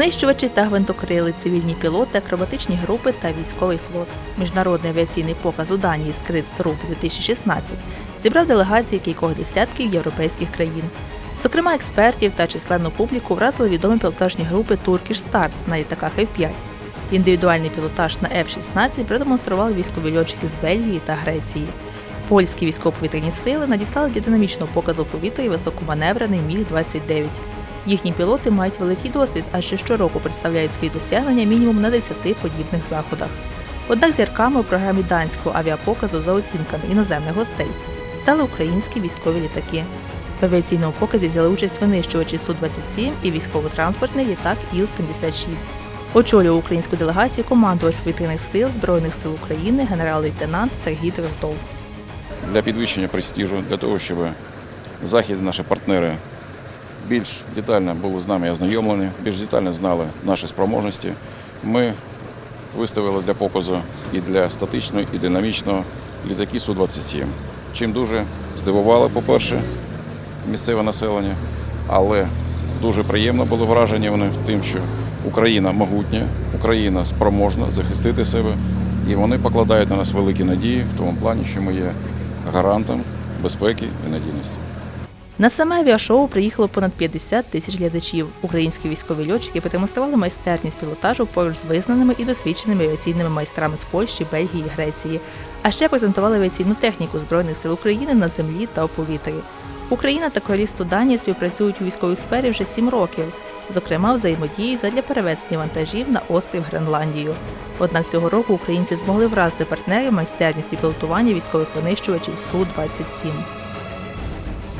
Винищувачі та гвинтокрили, цивільні пілоти, акробатичні групи та військовий флот. Міжнародний авіаційний показ у Данії Скритсторуб 2016 зібрав делегації кількох десятків європейських країн. Зокрема, експертів та численну публіку вразили відомі пілотажні групи Turkish Stars на літаках F-5. Індивідуальний пілотаж на F-16 продемонстрували військові льотчики з Бельгії та Греції. Польські військово-повітряні сили надіслали для динамічного показу повітря і високоманеврений Міг-29. Їхні пілоти мають великий досвід, адже щороку представляють свої досягнення мінімум на 10 подібних заходах. Однак зірками у програмі данського авіапоказу за оцінками іноземних гостей стали українські військові літаки. В авіаційному показі взяли участь винищувачі Су-27 і військово-транспортний літак Іл-76. Очолював українську делегацію командувач повітряних сил Збройних сил України генерал-лейтенант Сергій Дроздов. для підвищення престижу, для того, щоб західні наші партнери більш детально були з нами ознайомлені, більш детально знали наші спроможності. Ми виставили для показу і для статичного, і динамічного літаки Су-27. Чим дуже здивували, по-перше, місцеве населення, але дуже приємно було враження вони тим, що Україна могутня, Україна спроможна захистити себе, і вони покладають на нас великі надії в тому плані, що ми є гарантом безпеки і надійності. На саме авіашоу приїхало понад 50 тисяч глядачів. Українські військові льотчики продемонстрували майстерність пілотажу поруч з визнаними і досвідченими авіаційними майстрами з Польщі, Бельгії Греції. А ще презентували авіаційну техніку Збройних сил України на землі та у повітрі. Україна та Королівство Данія співпрацюють у військовій сфері вже сім років. Зокрема, взаємодії задля перевезення вантажів на острів Гренландію. Однак цього року українці змогли вразити партнерів майстерністю пілотування військових винищувачів Су-27.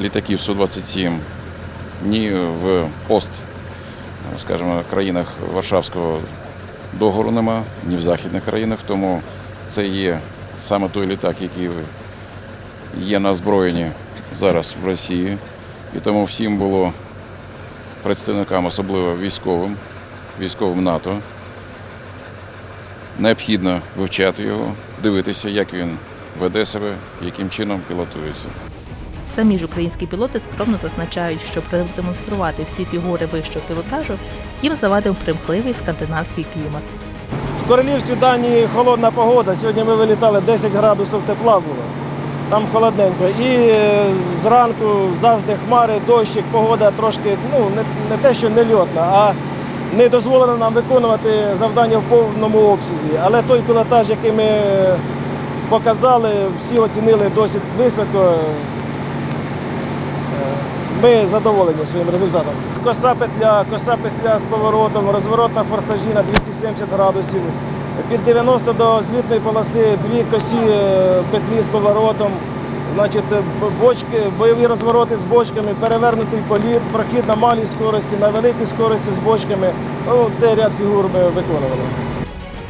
Літаків Су-27 ні в пост, скажімо, країнах Варшавського договору нема, ні в західних країнах, тому це є саме той літак, який є на озброєнні зараз в Росії. І тому всім було представникам, особливо військовим, військовим НАТО, необхідно вивчати його, дивитися, як він веде себе, яким чином пілотується. Самі ж українські пілоти скромно зазначають, що продемонструвати всі фігури вищого пілотажу їм завадив примхливий скандинавський клімат. В королівстві Данії холодна погода. Сьогодні ми вилітали 10 градусів тепла було. Там холодненько. І е, зранку завжди хмари, дощик, погода трошки, ну, не, не те, що не льотна, а не дозволено нам виконувати завдання в повному обсязі. Але той пілотаж, який ми показали, всі оцінили досить високо. Ми задоволені своїм результатом. Коса петля, коса петля з поворотом, розворот на форсажі на 270 градусів. Під 90 до злітної полоси дві косі е, петлі з поворотом. Значить, е, бочки, бойові розвороти з бочками, перевернутий політ, прохід на малій скорості, на великій скорості з бочками. Ну, цей ряд фігур ми виконували.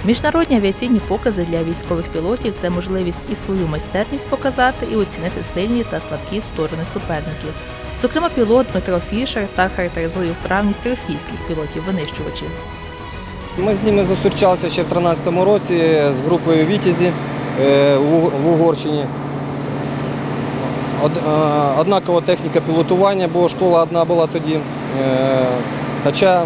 Міжнародні авіаційні покази для військових пілотів це можливість і свою майстерність показати, і оцінити сильні та слабкі сторони суперників. Зокрема, пілот Дмитро Фішер так характеризує вправність російських пілотів-винищувачів. Ми з ними зустрічалися ще в 2013 році з групою Вітязі е, в Угорщині. Е, Однакова техніка пілотування, бо школа одна була тоді. Е, Хоча,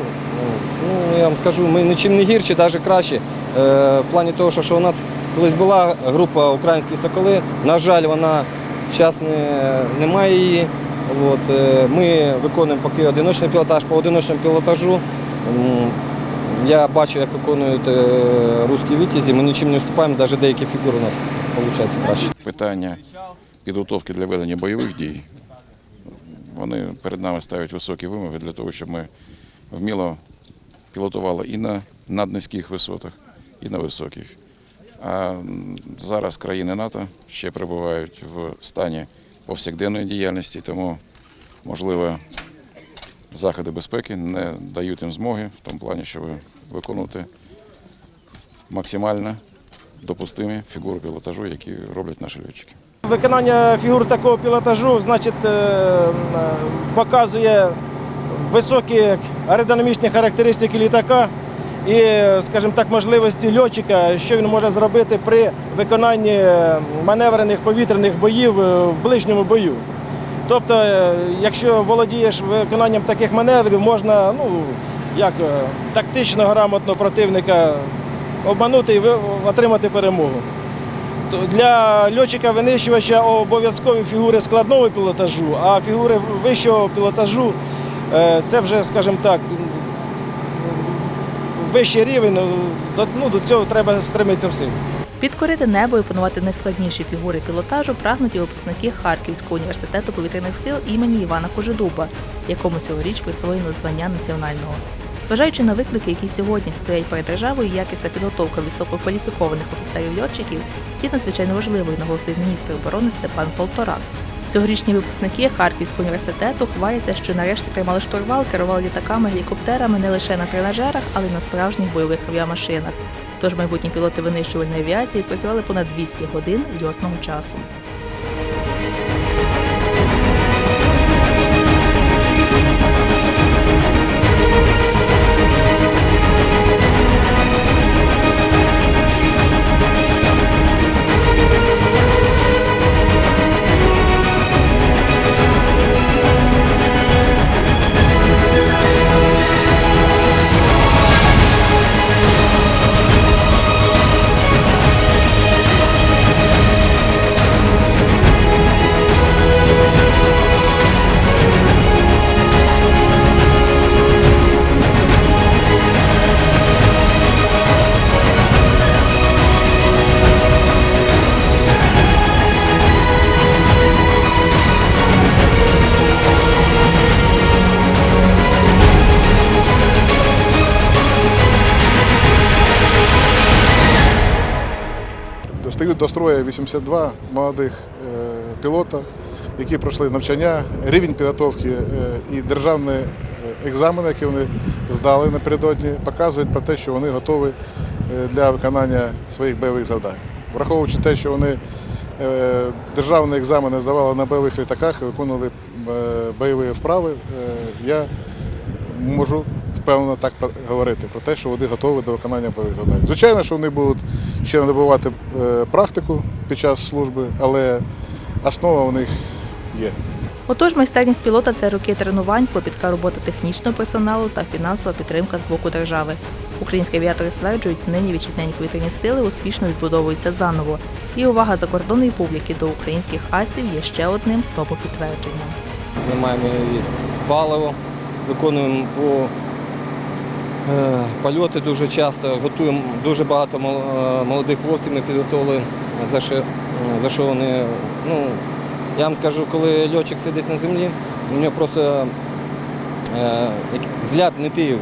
ну, я вам скажу, ми нічим не гірші, навіть краще. В плані того, що у нас колись була група Українські соколи. На жаль, вона зараз не, немає її. От, е, ми виконуємо поки одиночний пілотаж. По одиночному пілотажу я бачу, як виконують е, русські вітязі, ми нічим не вступаємо, навіть деякі фігури у нас виходить краще. питання підготовки для ведення бойових дій. Вони перед нами ставлять високі вимоги для того, щоб ми вміло пілотували і на наднизьких висотах, і на високих. А зараз країни НАТО ще перебувають в стані повсякденної діяльності, тому, можливо, заходи безпеки не дають їм змоги в тому плані, щоб виконувати максимально допустимі фігури пілотажу, які роблять наші льотчики. Виконання фігур такого пілотажу значить, е, е, показує високі аеродинамічні характеристики літака і, скажімо так, можливості льотчика, що він може зробити при виконанні е, маневрених повітряних боїв е, в ближньому бою. Тобто, е, якщо володієш виконанням таких маневрів, можна ну, як тактично грамотно противника обманути і отримати перемогу. Для льотчика-винищувача обов'язкові фігури складного пілотажу, а фігури вищого пілотажу це вже, скажімо так, вищий рівень. До, ну, до цього треба стремитися всім. Підкорити небо і опанувати найскладніші фігури пілотажу прагнуть і випускники Харківського університету повітряних сил імені Івана Кожедуба, якому цьогоріч присвоєно звання національного. Зважаючи на виклики, які сьогодні стоять перед державою, якісна підготовка висококваліфікованих офіцерів-льотчиків є надзвичайно важливою, наголосив міністр оборони Степан Полторак. Цьогорічні випускники Харківського університету хваляться, що нарешті тримали штурвал, керували літаками, гелікоптерами не лише на тренажерах, але й на справжніх бойових авіамашинах. Тож майбутні пілоти винищувальної авіації працювали понад 200 годин льотного часу. До строю 82 молодих е, пілота, які пройшли навчання, рівень підготовки е, і державні е, екзамени, які вони здали напередодні, показують про те, що вони готові для виконання своїх бойових завдань. Враховуючи те, що вони державні екзамени здавали на бойових літаках і виконували бойові вправи, я можу впевнено так говорити про те, що вони готові до виконання бойових завдань. Звичайно, що вони будуть ще набувати е, практику під час служби, але основа у них є. Отож, майстерність пілота це роки тренувань, клопітка робота технічного персоналу та фінансова підтримка з боку держави. Українські авіатори стверджують, нині вітчизняні повітряні сили успішно відбудовуються заново. І увага закордонної публіки до українських асів є ще одним тому підтвердженням. Ми маємо паливо, виконуємо по польоти дуже часто, готуємо дуже багато е, молодих хлопців ми підготовили, за що, вони, ну, я вам скажу, коли льотчик сидить на землі, у нього просто е, взгляд не тив.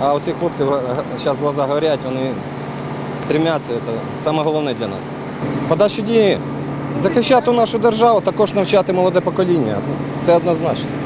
А оці хлопці зараз глаза горять, вони стремляться, це саме головне для нас. Подальші дії захищати нашу державу, також навчати молоде покоління. Це однозначно.